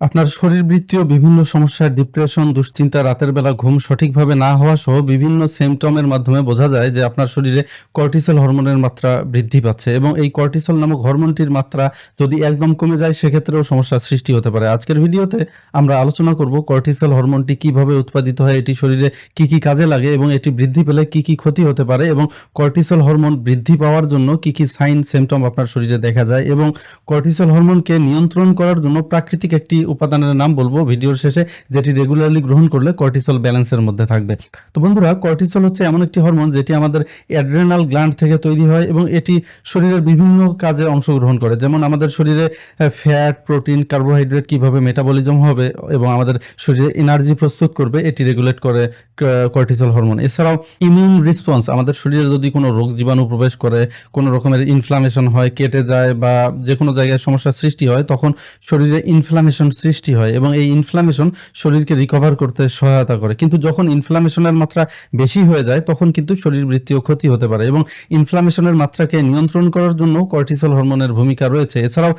আপনার শরীরবৃত্তীয় বিভিন্ন সমস্যা, ডিপ্রেশন, দুশ্চিন্তা, রাতের বেলা ঘুম সঠিকভাবে না হওয়া সহ বিভিন্ন সিম্পটমের মাধ্যমে বোঝা যায় যে আপনার শরীরে কর্টিসল হরমোনের মাত্রা বৃদ্ধি পাচ্ছে এবং এই কর্টিসল নামক হরমোনটির মাত্রা যদি একদম কমে যায় সেক্ষেত্রেও সমস্যার সৃষ্টি হতে পারে। আজকের ভিডিওতে আমরা আলোচনা করব কর্টিসল হরমোনটি কীভাবে উৎপাদিত হয়, এটি শরীরে কি, কি কাজে লাগে এবং এটি বৃদ্ধি পেলে কি, কি ক্ষতি হতে পারে এবং কর্টিসল হরমোন বৃদ্ধি পাওয়ার জন্য কি, কি সাইন সিম্পটম আপনার শরীরে দেখা যায় এবং কর্টিসল হরমোনকে নিয়ন্ত্রণ করার জন্য প্রাকৃতিক একটি উপাদানের নাম বলব ভিডিওর শেষে, যেটি রেগুলারলি গ্রহণ করলে কর্টিসল ব্যালেন্সের মধ্যে থাকবে। তো বন্ধুরা কর্টিসল হচ্ছে এমন একটি হরমোন যেটি আমাদের অ্যাড্রেনাল গ্ল্যান্ড থেকে তৈরি হয় এবং এটি শরীরের বিভিন্ন কাজে অংশগ্রহণ করে। যেমন আমাদের শরীরে ফ্যাট প্রোটিন কার্বোহাইড্রেট কীভাবে মেটাবলিজম হবে এবং আমাদের শরীরে এনার্জি প্রস্তুত করবে, এটি রেগুলেট করে কর্টিসল হরমোন এছাড়াও ইমিউন রেসপন্স আমাদের শরীরে যদি কোনো রোগ জীবাণু প্রবেশ করে, কোনো রকমের ইনফ্লামেশন হয়, কেটে যায় বা যে কোনো জায়গায় সমস্যার সৃষ্টি হয়, তখন শরীরে ইনফ্লামেশন সৃষ্টি হয় এবং এই ইনফ্লামেশন শরীরকে রিকভার করতে সহায়তা করে। কিন্তু যখন ইনফ্লামেশনের মাত্রা বেশি হয়ে যায়, তখন কিন্তু শরীর বৃত্তীয় ক্ষতি হতে পারে এবং ইনফ্লামেশনের মাত্রাকে নিয়ন্ত্রণ করার জন্য কর্টিসল হরমোনের ভূমিকা রয়েছে। এছাড়াও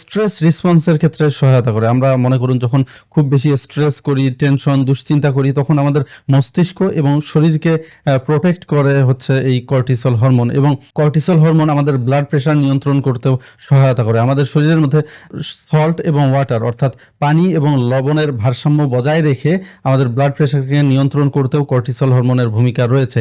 স্ট্রেস রেসপন্সের ক্ষেত্রে সহায়তা করে। আমরা মনে করুন, যখন খুব বেশি স্ট্রেস করি টেনশন দুশ্চিন্তা করি, তখন আমাদের মস্তিষ্ক এবং শরীরকে প্রোটেক্ট করে হচ্ছে এই কর্টিসল হরমোন এবং কর্টিসল হরমোন আমাদের ব্লাড প্রেশার নিয়ন্ত্রণ করতেও সহায়তা করে। আমাদের শরীরের মধ্যে সল্ট এবং ওয়াটার অর্থাৎ পানি এবং লবণের ভারসাম্য বজায় রেখে আমাদের ব্লাড প্রেশারকে নিয়ন্ত্রণ করতেও কর্টিসল হরমোনের ভূমিকা রয়েছে।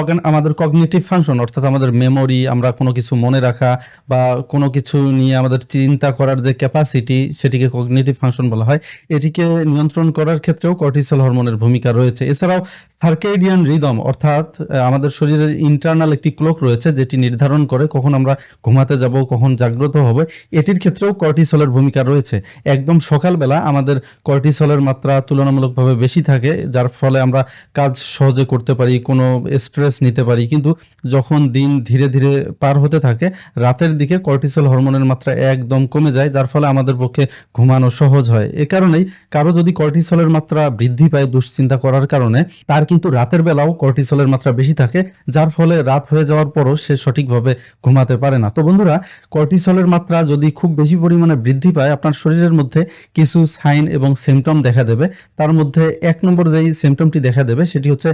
again আমাদের কগনিটিভ ফাংশন অর্থাৎ আমাদের মেমোরি আমরা কোনো কিছু মনে রাখা বা কোনো কিছু নিয়ে আমাদের চিন্তা করার যে ক্যাপাসিটি সেটিকে কগনিটিভ ফাংশন বলা হয়, এটিকে নিয়ন্ত্রণ করার ক্ষেত্রেও কর্টিসল হরমোনের ভূমিকা রয়েছে। এছাড়াও সার্কেডিয়ান রিদম অর্থাৎ আমাদের শরীরের ইন্টারনাল একটি ক্লোক রয়েছে, যেটি নির্ধারণ করে কখন আমরা ঘুমাতে যাব, কখন জাগ্রত হবে, এটির ক্ষেত্রেও কর্টিসলের ভূমিকা রয়েছে। একদম সকালবেলা আমাদের কর্টিসলের মাত্রা তুলনামূলকভাবে বেশি থাকে, যার ফলে আমরা কাজ সহজে করতে পারি, কোনো স্ট্রেস নিতে পারি। কিন্তু যখন দিন ধীরে ধীরে পার হতে থাকে, রাতের দিকে কর্টিসল হরমোনের মাত্রা একদম কমে যায়, যার ফলে আমাদের পক্ষে ঘুমানো সহজ হয়। এ কারণেই কারও যদি কর্টিসলের মাত্রা বৃদ্ধি পায় দুশ্চিন্তা করার কারণে, তার কিন্তু রাতের বেলাও কর্টিসলের মাত্রা বেশি থাকে, যার ফলে রাত হয়ে যাওয়ার পরও সে সঠিকভাবে ঘুমাতে পারে না। তো বন্ধুরা, কর্টিসলের মাত্রা যদি খুব বেশি পরিমাণে বৃদ্ধি পায়, আপনার শরীরের মধ্যে কিছু সাইন এবং সিমটম দেখা দেবে। তার মধ্যে এক নম্বর যেই সিমটমটি দেখা দেবে, সেটি হচ্ছে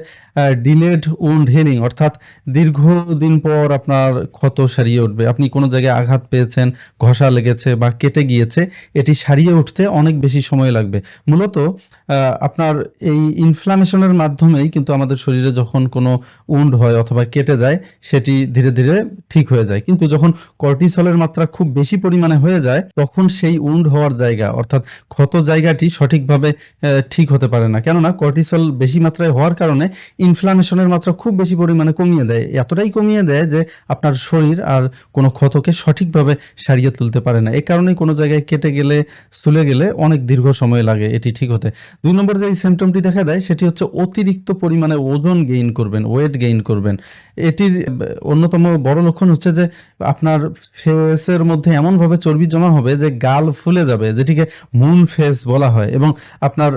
ডিলেড উন্ড হিলিং অর্থাৎ দীর্ঘদিন পর আপনার ক্ষত সারিয়ে উঠবে। আপনি কোনো জায়গায় আঘাত পেয়েছেন, ঘষা লেগেছে বা কেটে গিয়েছে, এটি সারিয়ে উঠতে অনেক বেশি সময় লাগবে। মূলত আপনার এই ইনফ্লামেশনের মাধ্যমেই কিন্তু আমাদের শরীরে যখন কোনো উন্ড হয় অথবা কেটে যায়, সেটি ধীরে ধীরে ঠিক হয়ে যায়। কিন্তু যখন কর্টিসলের মাত্রা খুব বেশি পরিমাণে হয়ে যায়, তখন সেই উন্ড হওয়ার জায়গা অর্থাৎ ক্ষত জায়গাটি সঠিকভাবে ঠিক হতে পারে না। কেননা কর্টিসল বেশি মাত্রায় হওয়ার কারণে ইনফ্লামেশনের মাত্রা খুব বেশি পরিমাণে কমিয়ে দেয়। এতটাই কমিয়ে দেয় যে আপনার শরীর আর কোনো ক্ষতকে সঠিকভাবে সারিয়ে তুলতে পারে না। এ কারণেই কোনো জায়গায় কেটে গেলে, সুলে গেলে অনেক দীর্ঘ সময় লাগে এটি ঠিক হতে। দুই নম্বর যে সিমটমটি দেখা দেয়, সেটি হচ্ছে অতিরিক্ত পরিমাণে ওজন গেইন করবেন ওয়েট গেইন করবেন। এটির অন্যতম বড় লক্ষণ হচ্ছে যে আপনার ফেসের মধ্যে এমনভাবে চর্বি জমা হবে যে গাল ফুলে যাবে, যেটিকে মুন ফেস বলা হয় এবং আপনার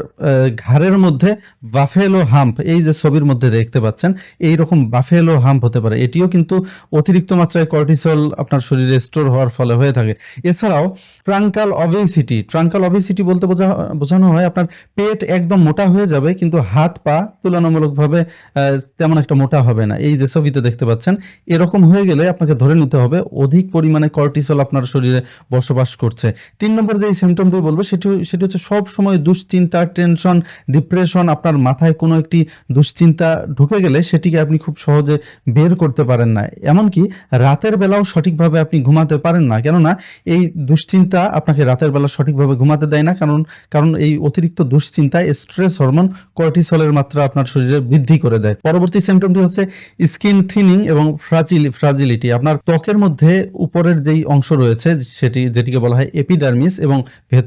ঘাড়ের মধ্যে বাফেলো হাম্প, এই যে ছবির মধ্যে দেখতে পাচ্ছেন এই রকম বাফেলো হাম্প হতে পারে। এটিও কিন্তু অতিরিক্ত মাত্রায় কর্টিসল আপনার শরীরে স্টোর হওয়ার ফলে হয়ে থাকে। এছাড়াও ট্রাঙ্কাল অবেসিটি ট্রাঙ্কাল অবেসিটি বলতে বোঝা, বোঝানো হয় আপনার পেট একদম মোটা হয়ে যাবে, কিন্তু হাত পা তুলনামূলকভাবে তেমন একটা মোটা হবে না। এই যে ছবিতে দেখতে পাচ্ছেন, এরকম হয়ে গেলে আপনাকে ধরে নিতে হবে, অধিক পরিমাণে কর্টিসল আপনার শরীরে বসবাস করছে। তিন নম্বর যে সিমটমটি বলব, সেটি সেটি হচ্ছে সব সময় দুশ্চিন্তা, টেনশন, ডিপ্রেশন আপনার মাথায় কোনো একটি দুশ্চিন্তা ঢুকে গেলে সেটিকে আপনি খুব সহজে বের করতে পারেন না। এমনকি রাতের বেলাও সঠিকভাবে আপনি ঘুমাতে পারেন না। কেননা এই দুশ্চিন্তা আপনাকে রাতের বেলা সঠিকভাবে ঘুমাতে দেয় না। কারণ কারণ এই অতিরিক্ত দুশ্চিন্তায় স্ট্রেস হরমোন কর্টিসলের মাত্রা আপনার শরীরে বৃদ্ধি করে দেয়। পরবর্তী সিমটমটি হচ্ছে স্কিন থিনিং এবং ফ্রাজিল, ফ্রাজিলিটি। আপনার ত্বকের মধ্যে উপরের যেই অংশ রয়েছে, সেটি, যেটিকে বলা হয় এপিডার্মিস এবং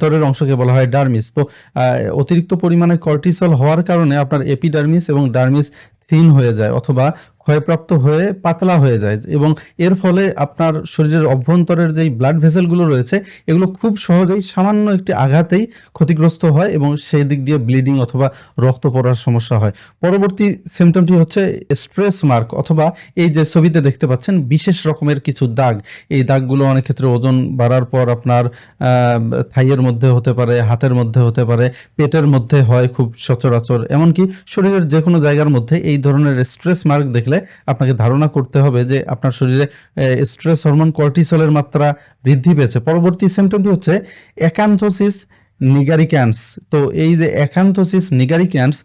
ভেতরের অংশকে বলা হয় ডার্মিস। তো অতিরিক্ত পরিমাণে কর্টিসল হওয়ার কারণে আপনার এপিডার্মিস এবং ডার্মিস থিন হয়ে যায় অথবা ক্ষয়প্রাপ্ত হয়ে পাতলা হয়ে যায় এবং এর ফলে আপনার শরীরের অভ্যন্তরের যেই ব্লাড ভেসেলগুলো রয়েছে, এগুলো খুব সহজেই সামান্য একটি আঘাতেই ক্ষতিগ্রস্ত হয় এবং সেই দিক দিয়ে ব্লিডিং অথবা রক্ত পড়ার সমস্যা হয়। পরবর্তী সিমটমটি হচ্ছে স্ট্রেস মার্ক অথবা এই যে ছবিতে দেখতে পাচ্ছেন বিশেষ রকমের কিছু দাগ। এই দাগগুলো অনেক ক্ষেত্রে ওজন বাড়ার পর আপনার থাইয়ের মধ্যে হতে পারে, হাতের মধ্যে হতে পারে, পেটের মধ্যে হয় খুব সচরাচর। এমনকি শরীরের যে কোনো জায়গার মধ্যে এই ধরনের স্ট্রেস মার্ক দেখলে আপনাকে ধারণা করতে হবে যে আপনার শরীরে স্ট্রেস হরমোন কর্টিসলের মাত্রা বৃদ্ধি পেয়েছে। পরবর্তী সিমটমটি হচ্ছে একান্থোসিস নিগারিক্যান্স তো এই যে একান্থোসিস নিগারিক্যান্স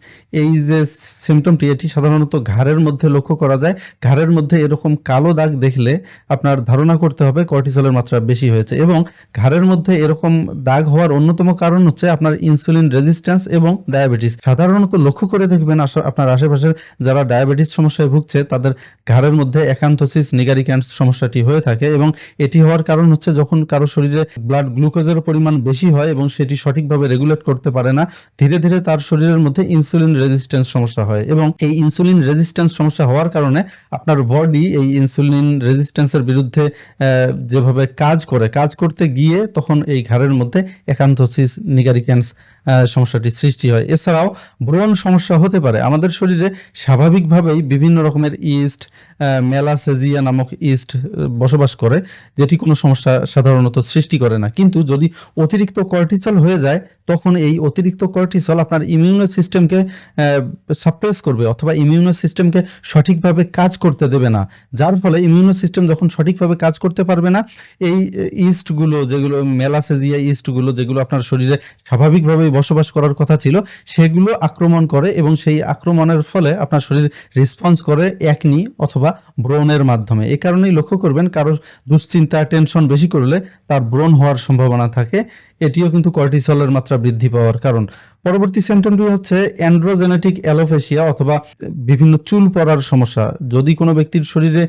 এই যে সিমটমটি এটি সাধারণত ঘাড়ের মধ্যে লক্ষ্য করা যায়। ঘাড়ের মধ্যে এরকম কালো দাগ দেখলে আপনার ধারণা করতে হবে কর্টিসলের মাত্রা বেশি হয়েছে এবং ঘাড়ের মধ্যে এরকম দাগ হওয়ার অন্যতম কারণ হচ্ছে আপনার ইনসুলিন রেজিস্ট্যান্স এবং ডায়াবেটিস। সাধারণত লক্ষ্য করে দেখবেন আপনার আশেপাশের যারা ডায়াবেটিস সমস্যায় ভুগছে, তাদের ঘাড়ের মধ্যে একান্থোসিস নিগারিক্যান্স সমস্যাটি হয়ে থাকে এবং এটি হওয়ার কারণ হচ্ছে যখন কারও শরীরে ব্লাড গ্লুকোজের পরিমাণ বেশি হয় এবং সেটি সঠিকভাবে রেগুলেট করতে পারে না, ধীরে ধীরে তার শরীরের মধ্যে ইনসুলিন রেজিস্ট্যান্স সমস্যা হয় এবং এই ইনসুলিন রেজিস্ট্যান্স সমস্যা হওয়ার কারণে আপনার বডি এই ইনসুলিন রেজিস্ট্যান্সের বিরুদ্ধে যেভাবে কাজ করে, কাজ করতে গিয়ে তখন এই ঘাড়ের মধ্যে একান্তসিস নিগারিক্যান্স সমস্যাটি সৃষ্টি হয়। এছাড়াও ব্রণ সমস্যা হতে পারে। আমাদের শরীরে স্বাভাবিকভাবেই বিভিন্ন রকমের ইস্ট মেলাসেজিয়া নামক ইস্ট বসবাস করে, যেটি কোনো সমস্যা সাধারণত সৃষ্টি করে না। কিন্তু যদি অতিরিক্ত কর্টিসল হয়ে যায়, তখন এই অতিরিক্ত কর্টিসল আপনার ইমিউনো সিস্টেমকে সাপ্রেস করবে অথবা ইমিউনো সিস্টেমকে সঠিকভাবে কাজ করতে দেবে না। যার ফলে ইমিউনো সিস্টেম যখন সঠিকভাবে কাজ করতে পারবে না, এই ইস্টগুলো যেগুলো, মেলাসেজিয়া ইস্টগুলো যেগুলো আপনার শরীরে স্বাভাবিকভাবেই বসবাস করার কথা ছিল, সেগুলো আক্রমণ করে এবং সেই আক্রমণের ফলে আপনার শরীর রেসপন্স করে একনি অথবা ব্রণের মাধ্যমে। এই কারণেই লক্ষ্য করবেন কারোর দুশ্চিন্তা টেনশন বেশি করলে তার ব্রণ হওয়ার সম্ভাবনা থাকে। এটিও কিন্তু কর্টিসলের মাত্রা বৃদ্ধি পাওয়ার কারণ। পরবর্তী সিমটমটি হচ্ছে অ্যান্ড্রোজেনেটিক অ্যালোফেশিয়া অথবা বিভিন্ন চুল পড়ার সমস্যা। যদি কোনো ব্যক্তির শরীরে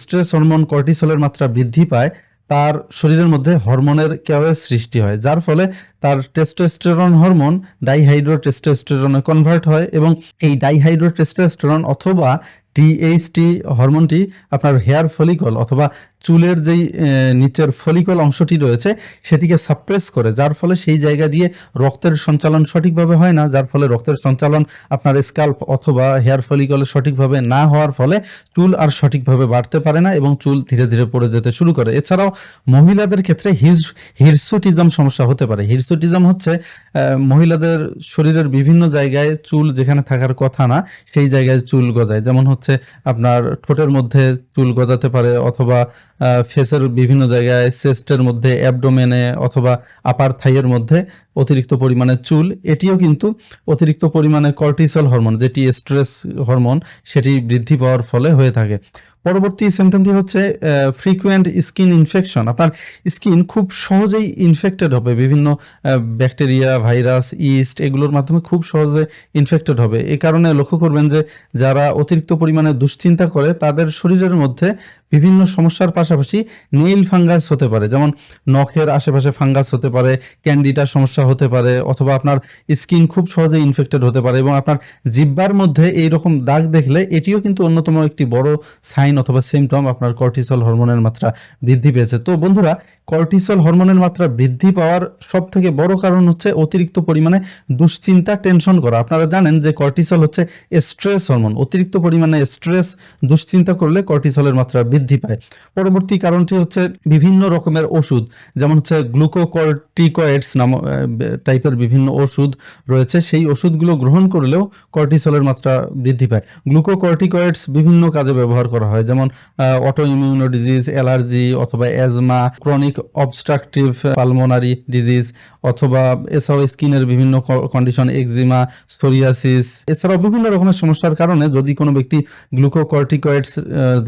স্ট্রেস হরমোন কর্টিসলের মাত্রা বৃদ্ধি পায় তার শরীরের মধ্যে হরমোনের কেউ সৃষ্টি হয়, যার ফলে তার টেস্টোস্টেরন হরমোন ডাইহাইড্রো টেস্টোস্টেরনে কনভার্ট হয় এবং এই ডাইহাইড্রো টেস্টোস্টেরন অথবা টিএইচটি হরমোনটি আপনার হেয়ার ফলিকল অথবা চুলের যেই নিচের ফলিকল অংশটি রয়েছে, সেটিকে সাপ্রেস করে, যার ফলে সেই জায়গা দিয়ে রক্তের সঞ্চালন সঠিকভাবে হয় না, যার ফলে রক্তের সঞ্চালন আপনার স্কাল্প অথবা হেয়ার ফলিকলে সঠিকভাবে না হওয়ার ফলে চুল আর সঠিকভাবে বাড়তে পারে না এবং চুল ধীরে ধীরে পড়ে যেতে শুরু করে। এছাড়াও মহিলাদের ক্ষেত্রে হিজ হিরসুটিজম সমস্যা হতে পারে। হিরসুটিজম হচ্ছে মহিলাদের শরীরের বিভিন্ন জায়গায় চুল যেখানে থাকার কথা না, সেই জায়গায় চুল গজায়। যেমন হচ্ছে আপনার ঠোঁটের মধ্যে চুল গজাতে পারে অথবা ফেসের বিভিন্ন জায়গায় চেস্টের মধ্যে, অ্যাবডোমেনে অথবা আপার থাইয়ের মধ্যে অতিরিক্ত পরিমাণে চুল। এটিও কিন্তু অতিরিক্ত পরিমাণে কর্টিসল হরমোন যেটি স্ট্রেস হরমোন সেটি বৃদ্ধি পাওয়ার ফলে হয়ে থাকে। পরবর্তী সিমটমটি হচ্ছে ফ্রিকুয়েন্ট স্কিন ইনফেকশন আপনার স্কিন খুব সহজেই ইনফেক্টেড হবে। বিভিন্ন ব্যাকটেরিয়া ভাইরাস ইস্ট এগুলোর মাধ্যমে খুব সহজে ইনফেক্টেড হবে। এই কারণে লক্ষ্য করবেন যে, যারা অতিরিক্ত পরিমাণে দুশ্চিন্তা করে, তাদের শরীরের মধ্যে বিভিন্ন সমস্যার পাশাপাশি নেইল ফাঙ্গাস হতে পারে। যেমন নখের আশেপাশে ফাঙ্গাস হতে পারে ক্যান্ডিটার সমস্যা হতে পারে, অথবা আপনার স্কিন খুব সহজে ইনফেক্টেড হতে পারে এবং আপনার জিব্বার মধ্যে এই রকম দাগ দেখলে এটিও কিন্তু অন্যতম একটি বড় সাইন অথবা সিমটম আপনার কর্টিসল হরমোনের মাত্রা বৃদ্ধি পেয়েছে। তো বন্ধুরা কর্টিসল হরমোনের মাত্রা বৃদ্ধি পাওয়ার সব থেকে বড় কারণ হচ্ছে অতিরিক্ত পরিমাণে দুশ্চিন্তা টেনশন করা। আপনারা জানেন যে কর্টিসল হচ্ছে স্ট্রেস হরমোন অতিরিক্ত পরিমাণে স্ট্রেস দুশ্চিন্তা করলে কর্টিসলের মাত্রা বৃদ্ধি পায়। পরবর্তী কারণটি হচ্ছে বিভিন্ন রকমের ওষুধ, যেমন হচ্ছে গ্লুকোকর্টিকয়েডস নাম টাইপের বিভিন্ন ওষুধ রয়েছে। সেই ওষুধগুলো গ্রহণ করলেও কর্টিসলের মাত্রা বৃদ্ধি পায়। গ্লুকোকর্টিকয়েডস বিভিন্ন কাজে ব্যবহার করা হয়। যেমন অটো ইমিউনো ডিজিজ অ্যালার্জি অথবা asthma chronic obstructive pulmonary disease অথবা এছাড়াও স্কিনের বিভিন্ন কন্ডিশন এক্সিমা সোরিয়াসিস এছাড়াও বিভিন্ন রকমের সমস্যার কারণে যদি কোনো ব্যক্তি গ্লুকোকর্টিকয়েডস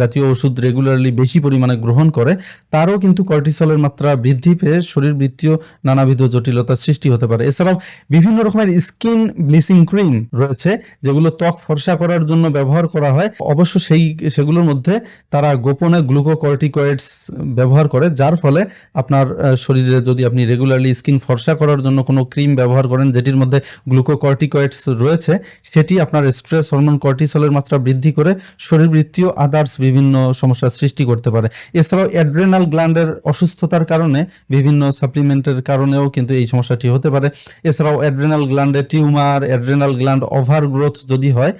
জাতীয় ওষুধ রেগুলারলি বেশি পরিমাণে গ্রহণ করে, তারও কিন্তু কর্টিসলের মাত্রা বৃদ্ধি পেয়ে শরীর বৃত্তীয় নানাবিধ জটিলতার সৃষ্টি হতে পারে। এছাড়াও বিভিন্ন রকমের স্কিন ব্লিচিং ক্রিম রয়েছে, যেগুলো ত্বক ফর্সা করার জন্য ব্যবহার করা হয়। অবশ্য সেই, সেগুলোর মধ্যে মধ্যে তারা গোপনে গ্লুকোকর্টিকয়েডস ব্যবহার করে, যার ফলে আপনার শরীরে যদি আপনি রেগুলারলি স্কিন ফর্সা করার জন্য কোনো ক্রিম ব্যবহার করেন যেটির মধ্যে গ্লুকোকর্টিকয়েডস রয়েছে, সেটি আপনার স্ট্রেস হরমোন কর্টিসলের মাত্রা বৃদ্ধি করে শরীরবৃত্তীয় আদার্স বিভিন্ন সমস্যার সৃষ্টি করতে পারে। এছাড়াও অ্যাড্রেনাল গ্ল্যান্ডের অসুস্থতার কারণে বিভিন্ন সাপ্লিমেন্টের কারণেও কিন্তু এই সমস্যাটি হতে পারে। এছাড়াও adrenal গ্ল্যান্ডে tumour adrenal gland over growth যদি হয়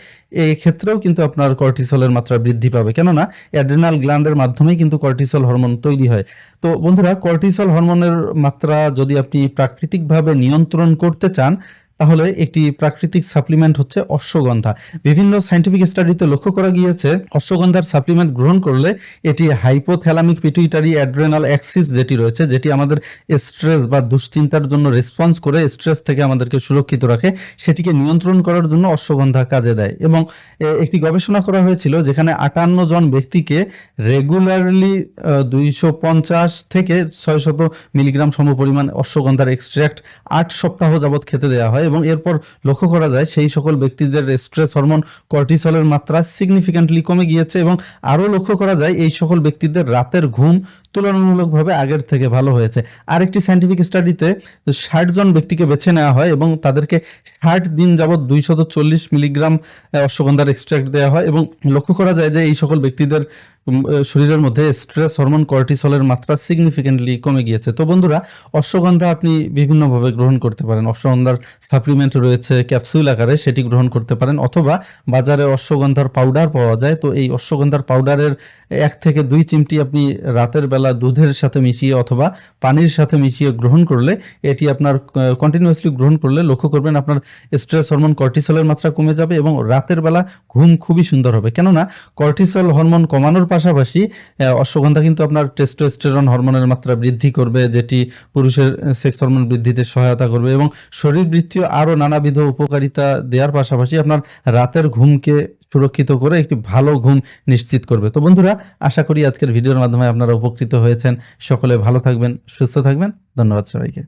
এই ক্ষেত্রেও কিন্তু আপনার কর্টিসলের মাত্রা বৃদ্ধি পাবে। কেননা অ্যাড্রেনাল গ্ল্যান্ডের মাধ্যমেই কিন্তু কর্টিসল হরমোন তৈরি হয়। তো বন্ধুরা, কর্টিসল হরমোনের মাত্রা যদি আপনি প্রাকৃতিকভাবে নিয়ন্ত্রণ করতে চান তাহলে একটি প্রাকৃতিক সাপ্লিমেন্ট হচ্ছে অশ্বগন্ধা। বিভিন্ন সাইন্টিফিক স্টাডিতে লক্ষ্য করা গিয়েছে, অশ্বগন্ধার সাপ্লিমেন্ট গ্রহণ করলে এটি হাইপোথ্যালামিক পিটুইটারি অ্যাড্রেনাল অ্যাক্সিস যেটি রয়েছে, যেটি আমাদের স্ট্রেস বা দুশ্চিন্তার জন্য রেসপন্স করে স্ট্রেস থেকে আমাদেরকে সুরক্ষিত রাখে, সেটিকে নিয়ন্ত্রণ করার জন্য অশ্বগন্ধা কাজে দেয়। এবং একটি গবেষণা করা হয়েছিল যেখানে আটান্ন জন ব্যক্তিকে রেগুলারলি দুইশো পঞ্চাশ থেকে ছয়শত মিলিগ্রাম সমপরিমাণ অশ্বগন্ধার এক্সট্র্যাক্ট আট সপ্তাহ যাবৎ খেতে দেওয়া হয়। এবং এরপর লক্ষ্য করা যায় সেই সকল ব্যক্তিদের স্ট্রেস হরমোন কর্টিসলের মাত্রা সিগনিফিক্যান্টলি কমে গিয়েছে এবং আরও লক্ষ্য করা যায় এই সকল ব্যক্তিদের রাতের ঘুম তুলনামূলকভাবে আগের থেকে ভালো হয়েছে। আরেকটি সাইন্টিফিক স্টাডিতে ষাট জন ব্যক্তিকে বেছে নেওয়া হয় এবং তাদেরকে ষাট দিন যাবৎ দুইশত চল্লিশ মিলিগ্রাম অশ্বগন্ধার এক্সট্রাক্ট দেওয়া হয় এবং লক্ষ্য করা যায় যে এই সকল ব্যক্তিদের শরীরের মধ্যে স্ট্রেস হরমোন কর্টিসলের মাত্রা সিগনিফিক্যান্টলি কমে গিয়েছে। তো বন্ধুরা, অশ্বগন্ধা আপনি বিভিন্নভাবে গ্রহণ করতে পারেন। অশ্বগন্ধার সাপ্লিমেন্ট রয়েছে ক্যাপসুল আকারে সেটি গ্রহণ করতে পারেন। অথবা বাজারে অশ্বগন্ধার পাউডার পাওয়া যায়। তো এই অশ্বগন্ধার পাউডারের এক থেকে দুই চিমটি আপনি রাতের বেলা দুধের সাথে মিশিয়ে অথবা পানির সাথে মিশিয়ে গ্রহণ করলে এটি আপনার কন্টিনিউয়াসলি গ্রহণ করলে লক্ষ্য করবেন আপনার স্ট্রেস হরমোন কর্টিসলের মাত্রা কমে যাবে এবং রাতের বেলা ঘুম খুবই সুন্দর হবে। কেননা কর্টিসল হরমোন কমানোর পাশাপাশি অশ্বগন্ধা কিন্তু আপনার টেস্টোস্টেরন হরমোনের মাত্রা বৃদ্ধি করবে, যেটি পুরুষের সেক্স হরমোন বৃদ্ধিতে সহায়তা করবে এবং শরীরবৃত্তীয় আরও নানাবিধ উপকারিতা দেওয়ার পাশাপাশি আপনার রাতের ঘুমকে সুরক্ষিত করে একটি ভালো ঘুম নিশ্চিত করবে। তো বন্ধুরা, আশা করি আজকের ভিডিওর মাধ্যমে আপনারা উপকৃত হয়েছেন। সকলে ভালো থাকবেন, সুস্থ থাকবেন। ধন্যবাদ সবাইকে।